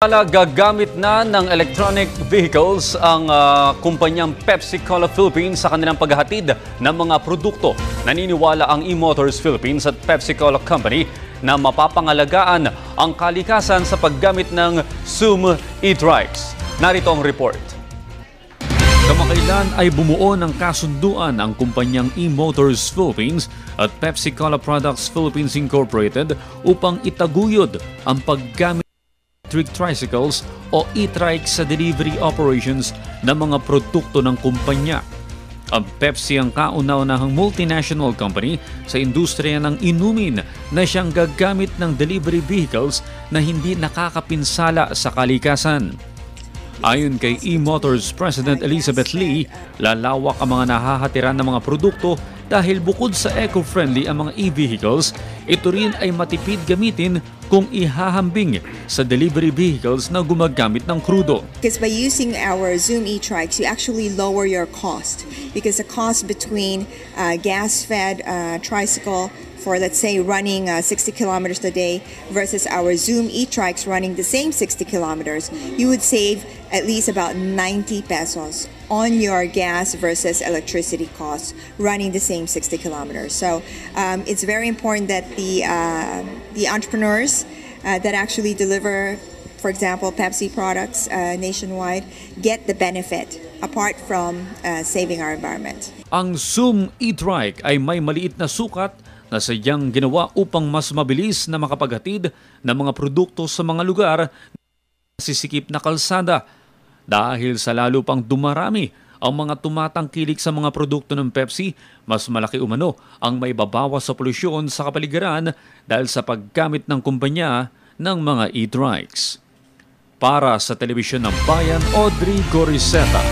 Ala gagamit na ng electronic vehicles ang ah, kumpanyang Pepsi Cola Philippines sa kanilang paghahatid ng mga produkto. Naniniwala ang E-Motors Philippines at Pepsi Cola Company na mapapangalagaan ang kalikasan sa paggamit ng Zoom e-trikes. Narito ang report. Kamakailan ay bumuo ng kasunduan ang kumpanyang E-Motors Philippines at Pepsi Cola Products Philippines Incorporated upang itaguyod ang paggamit electric tricycles o e-trikes sa delivery operations ng mga produkto ng kumpanya. Ang Pepsi ang kauna-unahang multinational company sa industriya ng inumin na siyang gagamit ng delivery vehicles na hindi nakakapinsala sa kalikasan. Ayon kay E-Motors President Elizabeth Lee, lalawak ang mga nahahatiran ng mga produkto dahil bukod sa eco-friendly ang mga e-vehicles, ito rin ay matipid gamitin kung ihahambing sa delivery vehicles na gumagamit ng krudo. Because by using our Zoom e-trikes, you actually lower your cost because the cost between uh, gas-fed uh, tricycle for let's say running uh, 60 kilometers a day versus our Zoom e-trikes running the same 60 kilometers, you would save at least about 90 pesos on your gas versus electricity costs running the same 60 kilometers. So um, it's very important that the uh, the entrepreneurs uh, that actually deliver for example, Pepsi products uh, nationwide, get the benefit apart from uh, saving our environment. Ang Zoom e-trike ay may maliit na sukat na sadyang ginawa upang mas mabilis na makapaghatid ng mga produkto sa mga lugar na sisikip na kalsada dahil sa lalo pang dumarami ang mga tumatangkilik sa mga produkto ng Pepsi, mas malaki umano ang may babawas sa polusyon sa kapaligiran dahil sa paggamit ng kumpanya ng mga e-trikes. Para sa Telebisyon ng Bayan, Audrey Goriseta.